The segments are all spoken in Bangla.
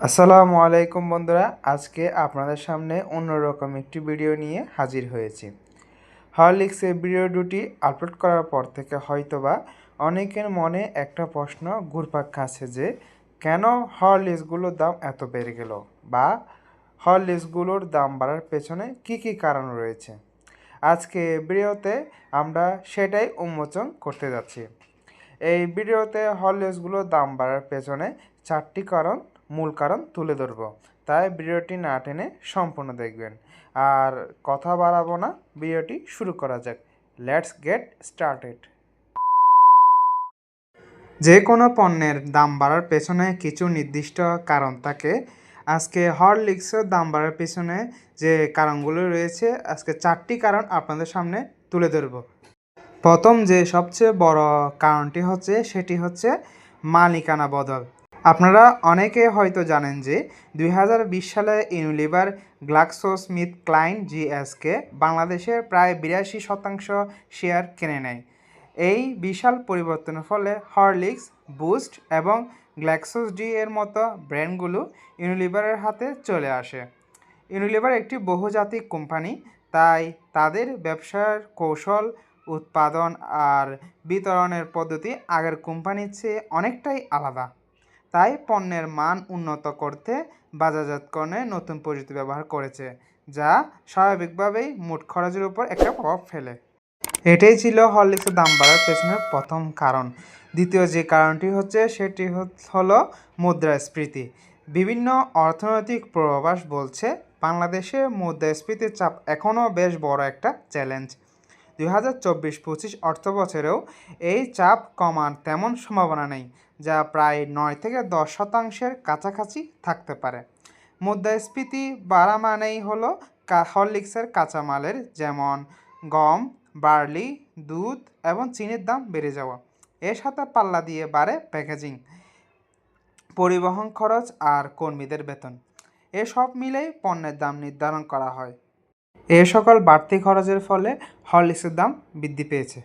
আসসালামু আলাইকুম বন্ধুরা, আজকে আপনাদের সামনে অন্যরকম একটি ভিডিও নিয়ে হাজির হয়েছি। হরলিক্সের ভিডিও দুটি আপলোড করার পর থেকে হয়তোবা অনেকের মনে একটা প্রশ্ন ঘুরপাক খাচ্ছে যে, কেন হরলিক্সগুলোর দাম এত বেড়ে গেল? বা হরলিক্সগুলোর দাম বাড়ার পেছনে কি কি কারণ রয়েছে? আজকে ভিডিওতে আমরা সেটাই উন্মোচন করতে যাচ্ছি। এই ভিডিওতে হরলিক্সগুলোর দাম বাড়ার পেছনে চারটি কারণ মূল কারণ তুলে ধরব। তাই ভিডিওটি না টেনে সম্পূর্ণ দেখবেন। আর কথা বাড়াবো না, ভিডিওটি শুরু করা যাক। লেটস গেট স্টার্টেড যে কোনো পণ্যের দাম বাড়ার পেছনে কিছু নির্দিষ্ট কারণ থাকে। আজকে হরলিক্সের দাম বাড়ার পেছনে যে কারণগুলো রয়েছে, আজকে চারটি কারণ আপনাদের সামনে তুলে ধরব। প্রথম যে সবচেয়ে বড় কারণটি হচ্ছে, সেটি হচ্ছে মালিকানা বদল। আপনারা অনেকে হয়তো জানেন যে দুই হাজার বিশ সালে ইউনিলিভার গ্লাক্সোস্মিথ ক্লাইন জিএসকে বাংলাদেশের প্রায় বিরাশি শতাংশ শেয়ার কিনে নেয়। এই বিশাল পরিবর্তনের ফলে হরলিক্স, বুস্ট এবং গ্ল্যাক্সোস ডি এর মতো ব্র্যান্ডগুলো ইউনিলিভারের হাতে চলে আসে। ইউনিলিভার একটি বহুজাতিক কোম্পানি, তাই তাদের ব্যবসার কৌশল, উৎপাদন আর বিতরণের পদ্ধতি আগের কোম্পানির চেয়ে অনেকটাই আলাদা। তাই পণ্যের মান উন্নত করতে বাজারজাতকরণে নতুন প্রযুক্তি ব্যবহার করেছে, যা স্বাভাবিকভাবেই মোট খরচের উপর একটা প্রভাব ফেলে। এটাই ছিল হরলিক্সের দাম বাড়ার পেছনের প্রথম কারণ। দ্বিতীয় যে কারণটি হচ্ছে, সেটি হলো মুদ্রাস্ফীতি। বিভিন্ন অর্থনৈতিক পূর্বাভাস বলছে, বাংলাদেশে মুদ্রাস্ফীতির চাপ এখনও বেশ বড় একটা চ্যালেঞ্জ। দুই হাজার চব্বিশ পঁচিশ অর্থ বছরেও এই চাপ কমার তেমন সম্ভাবনা নেই। যা প্রায় নয় থেকে দশ শতাংশের কাছাকাছি থাকতে পারে। মুদ্রাস্ফীতি বাড়া মানেই হলো হরলিক্সের কাঁচামালের যেমন গম, বার্লি, দুধ এবং চিনির দাম বেড়ে যাওয়া। এর সাথে পাল্লা দিয়ে বাড়ে প্যাকেজিং, পরিবহন খরচ আর কর্মীদের বেতন। এসব মিলেই পণ্যের দাম নির্ধারণ করা হয়। এ সকল বাড়তি খরচের ফলে হরলিক্সের দাম বৃদ্ধি পেয়েছে।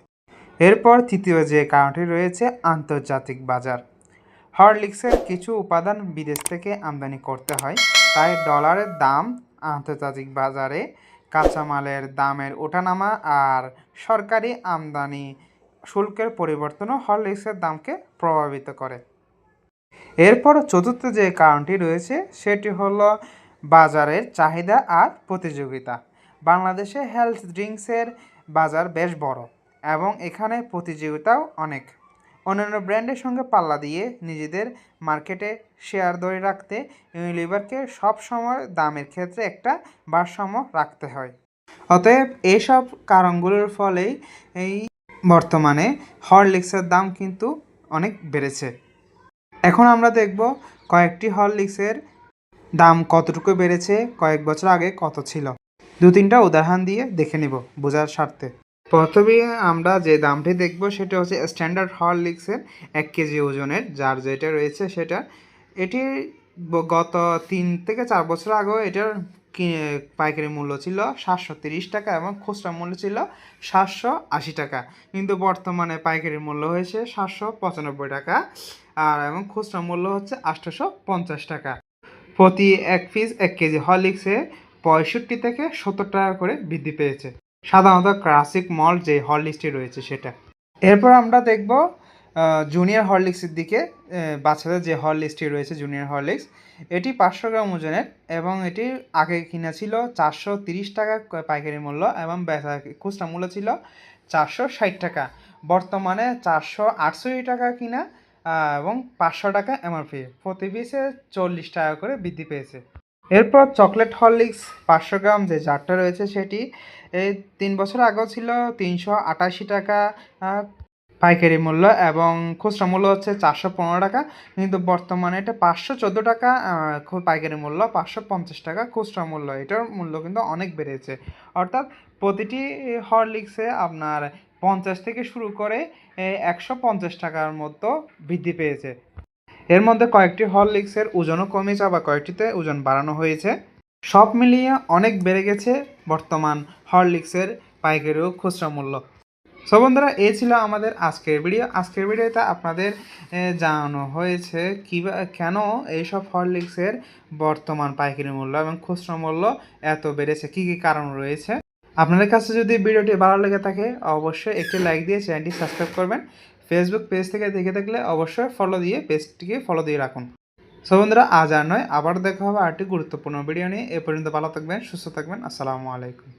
এরপর তৃতীয় যে কারণটি রয়েছে, আন্তর্জাতিক বাজার। হরলিক্সের কিছু উপাদান বিদেশ থেকে আমদানি করতে হয়, তাই ডলারের দাম আন্তর্জাতিক বাজারে, কাঁচামালের দামের ওঠানামা আর সরকারি আমদানি শুল্কের পরিবর্তনও হরলিক্সের দামকে প্রভাবিত করে। এরপর চতুর্থ যে কারণটি রয়েছে, সেটি হলো বাজারের চাহিদা আর প্রতিযোগিতা। বাংলাদেশে হেলথ ড্রিঙ্কসের বাজার বেশ বড়। এবং এখানে প্রতিযোগিতাও অনেক। অন্যান্য ব্র্যান্ডের সঙ্গে পাল্লা দিয়ে নিজেদের মার্কেটে শেয়ার ধরে রাখতে ইউনিলিভারকে সবসময় দামের ক্ষেত্রে একটা ভারসাম্য রাখতে হয়। অতএব এইসব কারণগুলোর ফলেই এই বর্তমানে হরলিক্সের দাম কিন্তু অনেক বেড়েছে। এখন আমরা দেখব কয়েকটি হরলিক্সের দাম কতটুকু বেড়েছে, কয়েক বছর আগে কত ছিল। দু তিনটা উদাহরণ দিয়ে দেখে নিব, বোঝার স্বার্থে। প্রথমে আমরা যে দামটি দেখব, সেটা হচ্ছে স্ট্যান্ডার্ড হরলিক্সের এক কেজি ওজনের, যার যেটা রয়েছে সেটা, এটি গত তিন থেকে চার বছর আগেও এটার পাইকারি মূল্য ছিল সাতশো তিরিশ টাকা এবং খুচরা মূল্য ছিল সাতশো আশি টাকা। কিন্তু বর্তমানে পাইকারি মূল্য হয়েছে সাতশো পঁচানব্বই টাকা আর এবং খুচরা মূল্য হচ্ছে আটশোশো পঞ্চাশ টাকা। প্রতি এক পিস এক কেজি হরলিক্সে পঁয়ষট্টি থেকে সত্তর টাকা করে বৃদ্ধি পেয়েছে। সাধারণত ক্লাসিক মল যে হরলিক্সটি রয়েছে সেটা। এরপর আমরা দেখব জুনিয়র হরলিক্সের দিকে বাচ্চাদের যে হরলিক্সটি রয়েছে জুনিয়র হরলিক্স এটি পাঁচশো গ্রাম ওজনের এবং এটি আগে কিনা ছিল চারশো তিরিশ টাকা পাইকারি মূল্য এবং বেচা খুচরা মূল্য ছিল চারশো ষাট টাকা। বর্তমানে চারশো আটষট্টি টাকা কিনা এবং পাঁচশো টাকা এমআরপি প্রতি পিসে চল্লিশ টাকা করে বৃদ্ধি পেয়েছে। এরপর চকলেট হরলিক্স পাঁচশো গ্রাম যে জারটা রয়েছে সেটি এই তিন বছর আগেও ছিল তিনশো আটাশি টাকা পাইকারি মূল্য এবং খুচরা মূল্য হচ্ছে চারশো পনেরো টাকা। কিন্তু বর্তমানে এটা পাঁচশো চোদ্দ টাকা পাইকারি মূল্য পাঁচশো পঞ্চাশ টাকা, খুচরা মূল্য। এটার মূল্য কিন্তু অনেক বেড়েছে। অর্থাৎ প্রতিটি হরলিক্সে আপনার পঞ্চাশ থেকে শুরু করে একশো পঞ্চাশ টাকার মতো বৃদ্ধি পেয়েছে। এর মধ্যে কয়েকটি হরলিক্সের ওজনও কমেছে আবার কয়েকটিতে ওজন বাড়ানো হয়েছে। সব মিলিয়ে অনেক বেড়ে গেছে বর্তমান হরলিক্সের পাইকারি ও খুচরা মূল্য। সো বন্ধুরা এই ছিল আমাদের আজকের ভিডিও। আজকের ভিডিওতে আপনাদের জানানো হয়েছে কিবা কেন এইসব হরলিক্সের বর্তমান পাইকারি মূল্য এবং খুচরো মূল্য এত বেড়েছে, কি কি কারণ রয়েছে? আপনাদের কাছে যদি ভিডিওটি ভালো লেগে থাকে, অবশ্যই একটি লাইক দিয়ে চ্যানেলটি সাবস্ক্রাইব করবেন। ফেসবুক পেজ থেকে দেখে থাকলে অবশ্যই ফলো দিয়ে পেজটিকে ফলো দিয়ে রাখুন। সো বন্ধুরা, আজ আর নয় আবার দেখা হবে আরেকটি গুরুত্বপূর্ণ ভিডিও নিয়ে। এ পর্যন্ত ভালো থাকবেন, সুস্থ থাকবেন। আসসালামু আলাইকুম।